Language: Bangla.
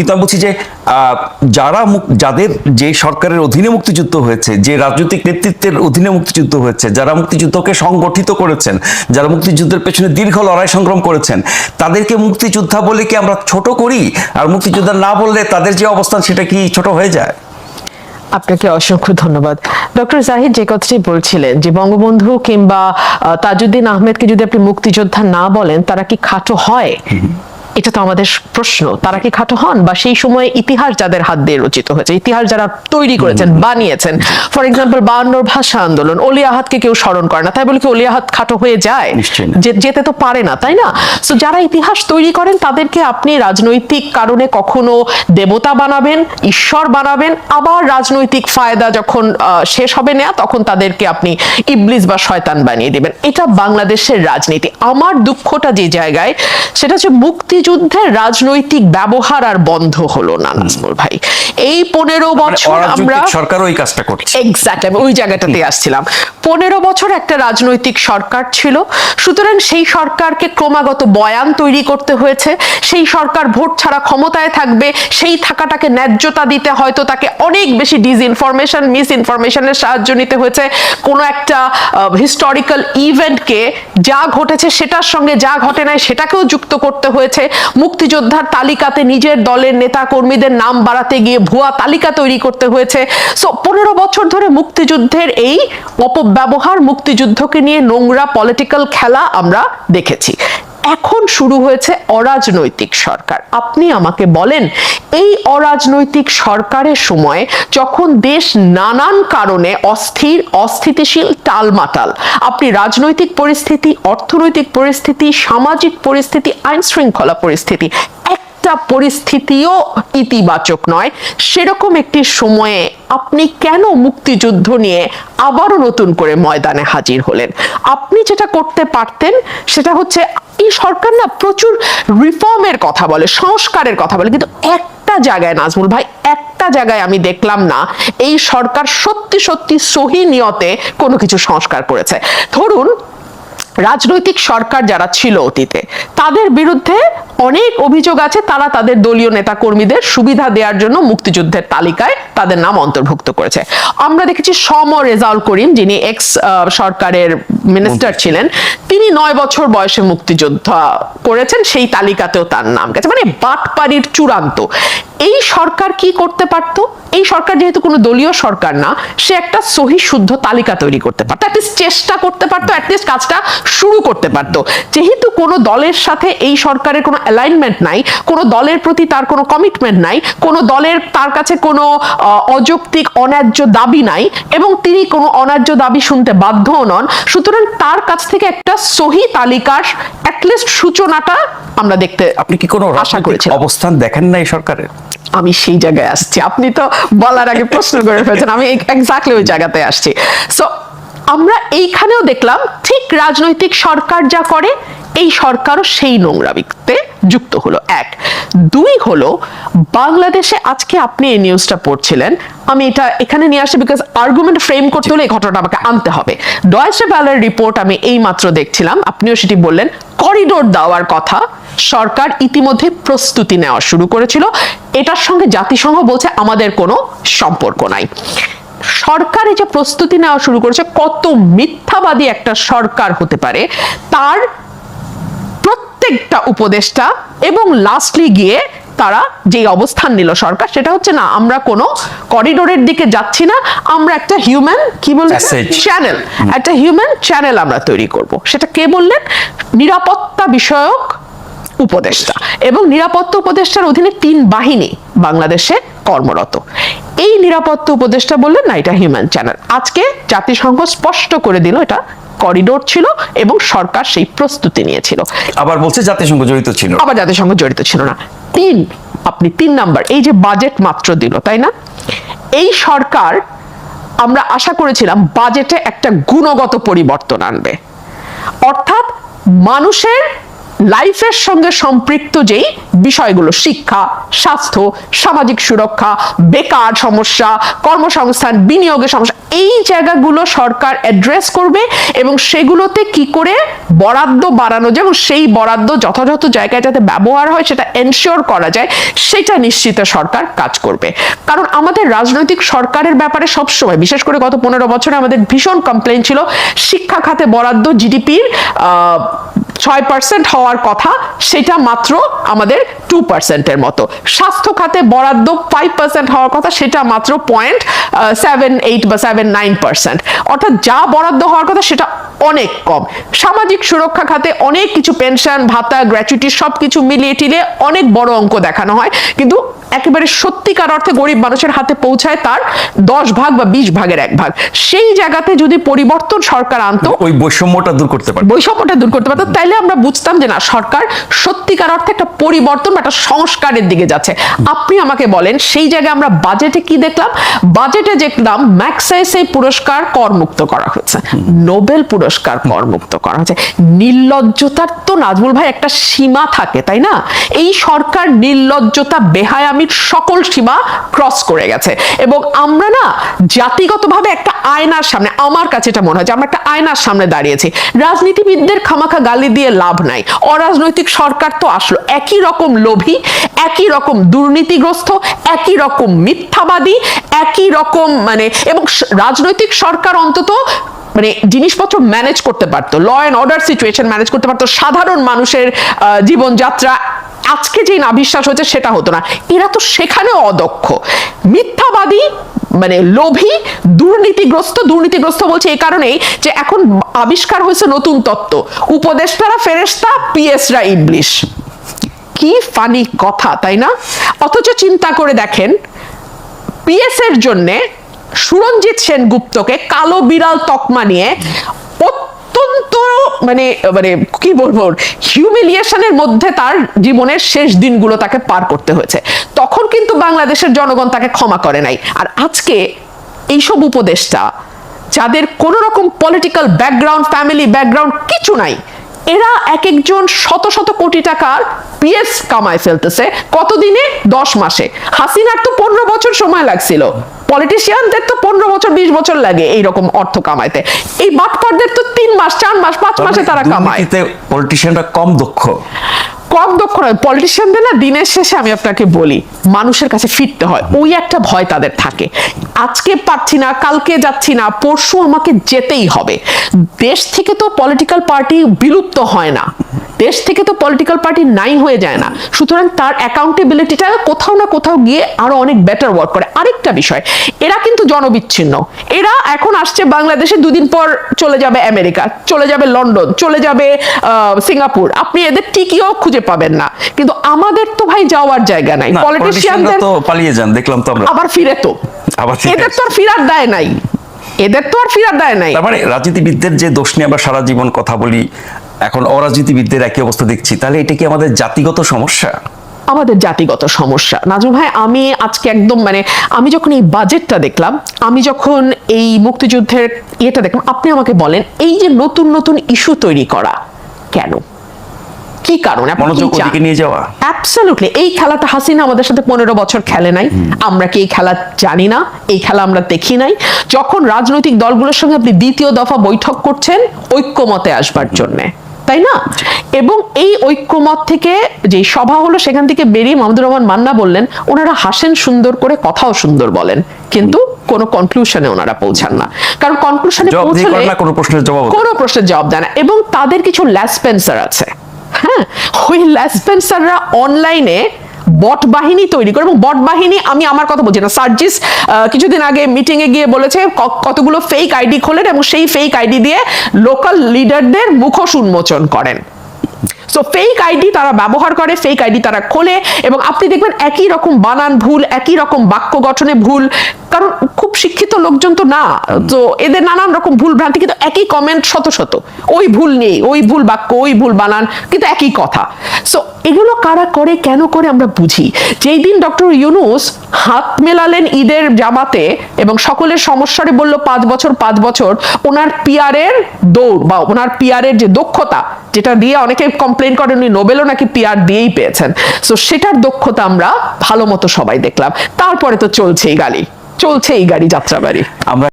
কিন্তু আমি বলছি যে যারা যাদের যে সরকারের অধীনে মুক্তিযুদ্ধ হয়েছে যে রাজনৈতিক নেতৃত্বের অধীনে মুক্তিযুদ্ধ হয়েছে যারা মুক্তিযুদ্ধকে সংগঠিত করেছেন যারা মুক্তিযুদ্ধের পেছনে দীর্ঘ লড়াই সংগ্রাম করেছেন তাদেরকে মুক্তিযোদ্ধা বলে কি আমরা ছোট করি? আর মুক্তিযোদ্ধা না বললে তাদের যে অবস্থান সেটা কি ছোট হয়ে যায়? আপনাকে অসংখ্য ধন্যবাদ। ডক্টর জাহিদ যে কথাটি বলছিলেন যে বঙ্গবন্ধু কিংবা তাজউদ্দিন আহমেদকে যদি আপনি মুক্তিযোদ্ধা না বলেন তারা কি খাটো হয়? এটা তো আমাদের প্রশ্ন তারা কি খাটো হন? বা সেই সময়ে ইতিহাস যাদের হাত দিয়ে রচিত হয়েছে ইতিহাস যারা তৈরি করেছেন বানিয়েছেন। ফর এক্সাম্পল বায়ান্নর ভাষা আন্দোলন অলি আহাদকে কেউ স্মরণ করে না। তাই বলে কি অলি আহাদ খাটো হয়ে যায়? যেতে তো পারে না তাই না? সো যারা ইতিহাস তৈরি করেন তাদেরকে আপনি রাজনৈতিক কারণে কখনো দেবতা বানাবেন ঈশ্বর বানাবেন আবার রাজনৈতিক ফায়দা যখন আহ, শেষ হবে না তখন তাদেরকে আপনি ইবলিস বা শয়তান বানিয়ে দেবেন। এটা বাংলাদেশের রাজনীতি। আমার দুঃখটা যে জায়গায় সেটা হচ্ছে মুক্তিযুদ্ধের রাজনৈতিক ব্যবহার আর বন্ধ হলো না নাজমুল ভাই। এই পনেরো মানে বছর আমরা সরকারও ওই কাজটা করছে। এক্স্যাক্ট আমি ওই জায়গাটাতে আসছিলাম। পনেরো বছর একটা রাজনৈতিক সরকার ছিল সুতরাং সেই সরকারকে ক্রমাগত বয়ান তৈরি করতে হয়েছে। সেই সরকার ভোট ছাড়া ক্ষমতায় থাকবে সেই থাকাটাকে ন্যায্যতা দিতে হয়তো তাকে অনেক বেশি ডিসইনফরমেশন মিস ইনফরমেশনের সাহায্য নিতে হয়েছে। কোনো একটা হিস্টোরিক্যাল ইভেন্টকে যা ঘটেছে সেটার সঙ্গে যা ঘটে নাই সেটাকেও যুক্ত করতে হয়েছে। মুক্তিযোদ্ধার তালিকাতে নিজের দলের নেতা কর্মীদের নাম বাড়াতে গিয়ে ভুয়া তালিকা তৈরি করতে হয়েছে। সো পনেরো বছর ধরে মুক্তিযুদ্ধের এই অপব্যবহার, মুক্তিযুদ্ধকে নিয়ে নোংরা পলিটিক্যাল খেলা আমরা দেখেছি। এখন শুরু হয়েছে অরাজনৈতিক সরকার। আপনি আমাকে বলেন, এই অরাজনৈতিক সরকারের সময় যখন দেশ নানান কারণে অস্থির, অস্থিতিশীল, টালমাটাল, আপনি রাজনৈতিক পরিস্থিতি, অর্থনৈতিক পরিস্থিতি, সামাজিক পরিস্থিতি আইন শৃঙ্খলা পরিস্থিতি, একটা পরিস্থিতিও ইতিবাচক নয়। সেরকম একটি সময়ে আপনি কেন মুক্তিযুদ্ধ নিয়ে আবারও নতুন করে ময়দানে হাজির হলেন? আপনি যেটা করতে পারতেন, সেটা হচ্ছে সরকার না প্রচুর রিফর্মের কথা বলে, সংস্কারের কথা বলে। কিন্তু একটা জায়গায় নাজমুল ভাই, একটা জায়গায় আমি দেখলাম না, এই সরকার সত্যি সত্যি সহি নিয়তে কোনো কিছু সংস্কার করেছে। ধরুন, রাজনৈতিক সরকার যারা ছিল অতীতে, তাদের বিরুদ্ধে অনেক অভিযোগ আছে তারা তাদের দলীয় নেতা কর্মীদের সুবিধা দেওয়ার জন্য মুক্তিযুদ্ধের তালিকায় তাদের নাম অন্তর্ভুক্ত করেছে। আমরা দেখেছি সম রেজাউল করিম যিনি এক্স সরকারের মিনিস্টার ছিলেন তিনি নয় বছর বয়সে মুক্তিযোদ্ধা করেছেন সেই তালিকাতেও তার নাম গেছে। মানে বাটপাড়ির চূড়ান্ত। এই সরকার কি করতে পারত? এই সরকার যেহেতু কোনো দলীয় সরকার না সে একটা সহি শুদ্ধ তালিকা তৈরি করতে পারতো। অ্যাটলিস্ট চেষ্টা করতে পারতো অ্যাটলিস্ট কাজটা শুরু করতে পারতো। যেহেতু কোনো দলের সাথে এই সরকারের কোনো অ্যালাইনমেন্ট নাই কোনো দলের প্রতি তার কোনো কমিটমেন্ট নাই কোনো দলের তার কাছে কোনো অযৌক্তিক অন্যায্য দাবি নাই এবং তিনি কোনো অন্যায্য দাবি শুনতে বাধ্যও নন। সুতরাং তার কাছ থেকে একটা সহি তালিকার অ্যাটলিস্ট সূচনাটা আমরা দেখতে আপনি কি কোনো আশা করেছিলাম। অবস্থান দেখেন না এই সরকারের? আমি সেই জায়গায় আসছি। আপনি তো বলার আগে প্রশ্ন করে ফেলছেন আমি এক্স্যাক্টলি ওই জায়গাতে আসছি। সো আমরা এইখানেও দেখলাম রাজনৈতিক সরকার যা করে, এই সরকারও সেই নোংরামিতে যুক্ত হলো। এক। দুই হলো, বাংলাদেশে আজকে আপনি এই নিউজটা পড়ছিলেন। আমি এটা এখানে নিয়ে আসছি বিকজ আর্গুমেন্ট ফ্রেম করতে হলে এই ঘটনাটা আমাকে আনতে হবে। ডয়েসে ভ্যালের রিপোর্ট আমি এই মাত্র দেখছিলাম। আপনিও সেটি বললেন। করিডোর দেওয়ার কথা সরকার ইতিমধ্যে প্রস্তুতি নেওয়া শুরু করেছিল। এটার সঙ্গে জাতিসংঘ বলছে, আমাদের কোনো সম্পর্ক নাই। সরকার এই যে প্রস্তুতি নেওয়া শুরু করেছে কত মিথ্যাবাদী একটা সরকার হতে পারে তার প্রত্যেকটা উপদেষ্টা এবং লাস্টলি গিয়ে তারা যে অবস্থান নিল সরকার সেটা হচ্ছে না আমরা কোনো করিডোরের দিকে যাচ্ছি না আমরা একটা হিউম্যান কি বলব চ্যানেল একটা হিউম্যান চ্যানেল আমরা তৈরি করব। সেটা কে বললেন? নিরাপত্তা বিষয়ক উপদেষ্টা এবং নিরাপত্তা উপদেষ্টার অধীনে তিন বাহিনী বাংলাদেশে কর্মরত। এই নিরাপত্তা উপদেষ্টা বললেন না এটা হিউম্যান চ্যানেল আজকে জাতিসংঘ স্পষ্ট করে দিল এটা করিডোর ছিল এবং সরকার সেই প্রস্তুতি নিয়েছিল। আবার বলছে জাতিসংঘ জড়িত ছিল। আবার জাতিসংঘ জড়িত ছিল না। তিন আপনি তিন নাম্বার এই যে বাজেট মাত্র দিল তাই না? এই সরকার আমরা আশা করেছিলাম বাজেটে একটা গুণগত পরিবর্তন আনবে। অর্থাৎ মানুষের লাইফের সঙ্গে সম্পৃক্ত যেই বিষয়গুলো, শিক্ষা, স্বাস্থ্য, সামাজিক সুরক্ষা, বেকার সমস্যা, কর্মসংস্থান, বিনিয়োগের সমস্যা, এই জায়গাগুলো সরকার অ্যাড্রেস করবে এবং সেগুলোতে কি করে বরাদ্দ বাড়ানো যায় এবং সেই বরাদ্দ যথাযথ জায়গায় যাতে ব্যবহার হয় সেটা এনশিওর করা যায়, সেটা নিশ্চিত সরকার কাজ করবে। কারণ আমাদের রাজনৈতিক সরকারের ব্যাপারে সবসময়, বিশেষ করে গত পনেরো বছরে আমাদের ভীষণ কমপ্লেন ছিল, শিক্ষা খাতে বরাদ্দ জিডিপির ছয় পার্সেন্ট হওয়ার কথা, সেটা মাত্র আমাদের টু পার্সেন্টের মতো। স্বাস্থ্য খাতে বরাদ্দ ফাইভ পার্সেন্ট হওয়ার কথা, সেটা মাত্র পয়েন্ট সেভেন এইট বা সেভেন নাইন পার্সেন্ট অর্থাৎ যা বরাদ্দ হওয়ার কথা সেটা অনেক কম। সামাজিক সুরক্ষা খাতে অনেক কিছু পেনশন ভাতা গ্র্যাচুইটি সব কিছু মিলিয়ে টিলিয়ে অনেক বড় অঙ্ক দেখানো হয়। কিন্তু একেবারে সত্যিকার অর্থে গরিব মানুষের হাতে পৌঁছায় তার দশ ভাগ বা বিশ ভাগের এক ভাগ। সেই জায়গাতে যদি পরিবর্তন সরকার আনতো ওই বৈষম্যটা দূর করতে পারবে বৈষম্যটা দূর করতে পারতো তাইলে আমরা বুঝতাম যে না সরকার সত্যিকার অর্থে একটা পরিবর্তন বা একটা সংস্কারের দিকে যাচ্ছে। আপনি আমাকে বলেন সেই জায়গায় আমরা বাজেটে কি দেখলাম? বাজেটে দেখলাম ম্যাক্সাইস এই পুরস্কার করমুক্ত করা হয়েছে। নোবেল পুরস্কার করমুক্ত করা হয়েছে। নির্লজ্জতার তো নাজমুল ভাই একটা সীমা থাকে, তাই না? এই সরকার নির্লজ্জতা, বেহায়ামির সকল সীমা ক্রস করে গেছে। এবং আমরা না জাতিগতভাবে একটা আয়নার সামনে, আমার কাছে এটা মনে হয় যে আমরা একটা আয়নার সামনে দাঁড়িয়েছি। রাজনীতিবিদদের খামাখা গালি দিয়ে লাভ নাই। অরাজনৈতিক সরকার তো আসলো। একই রকম লোভী, একই রকম দুর্নীতিগ্রস্ত, একই রকম মিথ্যাবাদী, একই রকম মানে এবং রাজনৈতিক সরকার অন্তত মানে জিনিসপত্র ম্যানেজ করতে পারতো। Law and order situation manage করতে পারতো। সাধারণ মানুষের জীবনযাত্রা, আজকে যে নাভিশ্বাস হচ্ছে সেটা হতো না। এরা তো সেখানেও অদক্ষ। মিথ্যাবাদী মানে লোভী, দুর্নীতিগ্রস্ত দুর্নীতিগ্রস্ত বলছে এই কারণেই যে এখন আবিষ্কার হয়েছে নতুন তত্ত্ব। উপদেষ্টারা ফেরেস্তা পিএসরা ইংলিশ কি ফানি কথা, তাই না? অথচ চিন্তা করে দেখেন পিএস এর জন্যে সুরঞ্জিত সেনগুপ্তকে কালো বিড়াল তকমা নিয়ে অত্যন্ত মানে মানে কি বলব হিউমিলিয়েশনের মধ্যে তার জীবনের শেষ দিনগুলো তাকে পার করতে হয়েছে। তখন কিন্তু বাংলাদেশের জনগণ তাকে ক্ষমা করে নাই। আর আজকে এইসব উপদেষ্টা, যাদের কোনো রকম পলিটিক্যাল ব্যাকগ্রাউন্ড ফ্যামিলি ব্যাকগ্রাউন্ড কিছু নাই এরা এক একজন শত শত কোটি টাকার পিএস কামায় ফেলতেছে। কতদিনে? দশ মাসে। হাসিনার তো পনেরো বছর সময় লাগছিল। পলিটিশিয়ানদের তো পনেরো বছর বিশ বছর লাগে এইরকম অর্থ কামাইতে। এই বাটপারদের তো তিন মাস চার মাস পাঁচ মাসে তারা কামায়। পলিটিশিয়ানরা কম দক্ষ কম দক্ষ নয় পলিটিশিয়ানদের না দিনের শেষে আমি আপনাকে বলি, মানুষের কাছে ফিরতে হয়, ওই একটা ভয় তাদের থাকে। আজকে পারছি না, কালকে যাচ্ছি না, পরশু আমাকে যেতেই হবে। দেশ থেকে তো পলিটিক্যাল পার্টি বিলুপ্ত হয় না, দেশ থেকে তো পলিটিক্যাল পার্টি নাই হয়ে যায় না। সুতরাং তার অ্যাকাউন্টেবিলিটিটা কোথাও না কোথাও গিয়ে আরও অনেক বেটার ওয়ার্ক করে। আরেকটা বিষয়, এরা কিন্তু জনবিচ্ছিন্ন। এরা এখন আসছে বাংলাদেশে, দুদিন পর চলে যাবে আমেরিকা, চলে যাবে লন্ডন, চলে যাবে সিঙ্গাপুর। আপনি এদের টিকিও খুঁজে পাবেন না। কিন্তু আমাদের তো ভাই যাওয়ার জায়গা নাই। পলিটিশিয়ানদের তো পালিয়ে যান দেখলাম তো আমরা। আবার ফিরে তো। আবার এদের তো আর ফিরার দায় নাই। এদের তো আর ফিরার দায় নাই। তার মানে রাজনীতিবিদদের যে দোষ নিয়ে আমরা সারা জীবন কথা বলি এখন অরাজনীতিবিদদের একই অবস্থা দেখছি তাহলে এটা কি আমাদের জাতিগত সমস্যা? আমাদের জাতিগত সমস্যা। নাজু ভাই আমি আজকে একদম মানে আমি যখন এই বাজেটটা দেখলাম আমি যখন এই মুক্তিযুদ্ধের ইয়েটা দেখলাম আপনি আমাকে বলেন এই যে নতুন নতুন ইস্যু তৈরি করা কেন? কি কারণ নিয়ে যাওয়া। অ্যাবসলিউটলি এই খেলাটা হাসিনা আমাদের সাথে পনেরো বছর খেলে নাই। আমরা কি এই খেলা জানি না? এই খেলা আমরা দেখি নাই। যখন রাজনৈতিক দলগুলোর সঙ্গে আপনি দ্বিতীয় দফা বৈঠক করছেন ঐক্যমতে আসবার জন্যে। তাই না? এবং এই ঐক্যমত থেকে যে সভা হলো সেখান থেকে বেরিয়ে মাহমুদুর রহমান মান্না বললেন ওনারা হাসেন সুন্দর করে কথাও সুন্দর বলেন। কিন্তু কোনো কনক্লুশনে ওনারা পৌঁছান না। কারণ কনক্লুশনে পৌঁছলে কোনো প্রশ্নের জবাব কোনো প্রশ্নের জবাব দেয় না। এবং তাদের কিছু ল্যাসপেন্সার আছে। হ্যাঁ ওই ল্যাসপেন্সাররা অনলাইনে বট বাহিনী তৈরি করে, এবং বট বাহিনী, আমি আমার কথা বলছি না, সার্জিস কিছুদিন আগে মিটিং এ গিয়ে বলেছে কতগুলো ফেক আইডি খোলেন, এবং সেই ফেক আইডি দিয়ে লোকাল লিডারদের মুখোশ উন্মোচন করেন। সো ফেক আইডি তারা ব্যবহার করে ফেক আইডি তারা খোলে এবং আপনি দেখবেন একই রকম বানান ভুল, একই রকম বাক্য গঠনে ভুল। কারণ খুব শিক্ষিত লোকজন তো না। তো এদের নানান রকম ভুল ভ্রান্তি, কিন্তু একই কমেন্ট শত শত। ওই ভুল নেই, ওই ভুল বাক্য, ওই ভুল বানান, কিন্তু একই কথা। সো এগুলো কারা করে, কেন করে আমরা বুঝি। যেই দিন ডক্টর ইউনুস হাত মেলালেন ঈদের জামাতে এবং সকলের সমস্যারে বলল, পাঁচ বছর পাঁচ বছর। ওনার পিয়ারের দৌড় বা ওনার পিয়ারের যে দক্ষতা যেটা দিয়ে অনেকে কমপ্লেন করেন, উনি নোবেলও নাকি পিয়ার দিয়েই পেয়েছেন। সো সেটার দক্ষতা আমরা ভালো মতো সবাই দেখলাম। তারপরে তো চলছেই গাড়ি। চলছে এই গাড়ি যাত্রাবাড়ি। আমরা